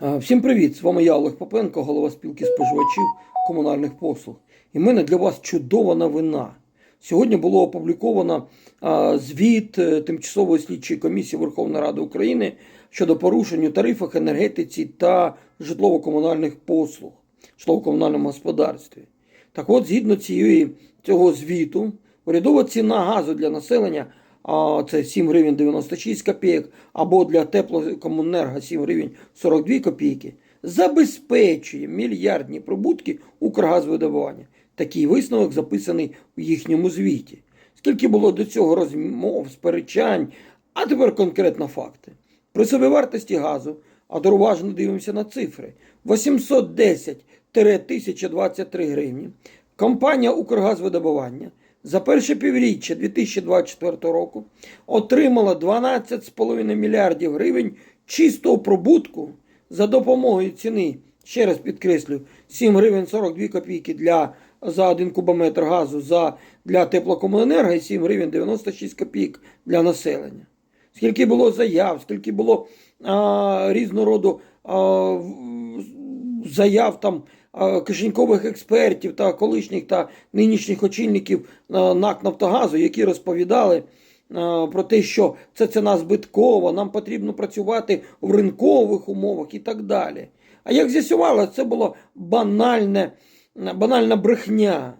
Всім привіт! З вами я Олег Попенко, голова спілки споживачів комунальних послуг. І в мене для вас чудова новина. Сьогодні було опубліковано звіт е, Тимчасової слідчої комісії Верховної Ради України щодо порушень у тарифах енергетиці та житлово-комунальних послуг, житлово-комунальному господарстві. Так от, згідно цієї, цього звіту, урядова ціна газу для населення це 7 гривень 96 копійок, або для теплокомуненерго 7 гривень 42 копійки, забезпечує мільярдні прибутки Укргазвидобування. Такий висновок записаний у їхньому звіті. Скільки було до цього розмов, сперечань, а тепер конкретно факти. При собівартості газу, а уважно дивимося на цифри, 810-1023 гривні. Компанія Укргазвидобування за перше півріччя 2024 року отримала 12,5 мільярдів гривень чистого прибутку за допомогою ціни, ще раз підкреслю, 7 гривень 42 копійки для, за 1 кубометр газу за, для теплокомуненерго і 7 гривень 96 копійок для населення. Скільки було заяв, скільки було а, різного роду а, заяв там кишенькових експертів та колишніх та нинішніх очільників НАК Нафтогазу, які розповідали про те, що це ціна збиткова, нам потрібно працювати в ринкових умовах і так далі. А як з'ясувалося, це було банальне, банальна брехня.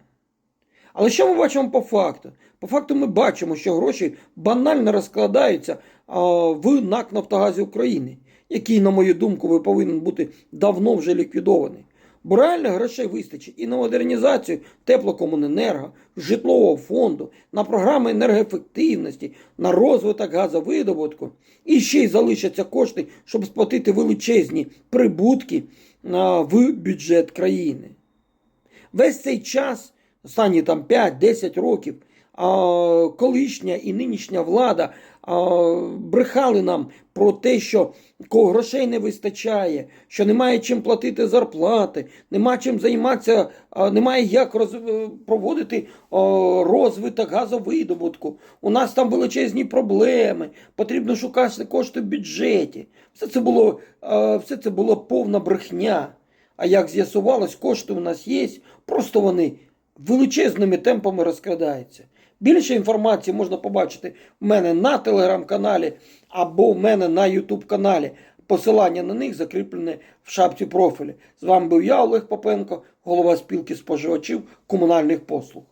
Але що ми бачимо по факту? По факту ми бачимо, що гроші банально розкладаються в НАК Нафтогазі України, який, на мою думку, ви повинен бути давно вже ліквідований. Бо реально грошей вистачить і на модернізацію теплокомуненерго, житлового фонду, на програми енергоефективності, на розвиток газовидобутку. І ще й залишаться кошти, щоб сплатити величезні прибутки в бюджет країни. Весь цей час, останні там 5-10 років, колишня і нинішня влада брехали нам про те, що грошей не вистачає, що немає чим платити зарплати, нема чим займатися, немає як роз, е, проводити розвиток газовидобутку. У нас там величезні проблеми, потрібно шукати кошти в бюджеті. Все це було, все це було повна брехня. А як з'ясувалось, кошти у нас є, просто вони величезними темпами розкрадаються. Більше інформації можна побачити в мене на телеграм-каналі або в мене на Ютуб каналі. Посилання на них закріплене в шапці профілі. З вами був я, Олег Попенко, голова спілки споживачів комунальних послуг.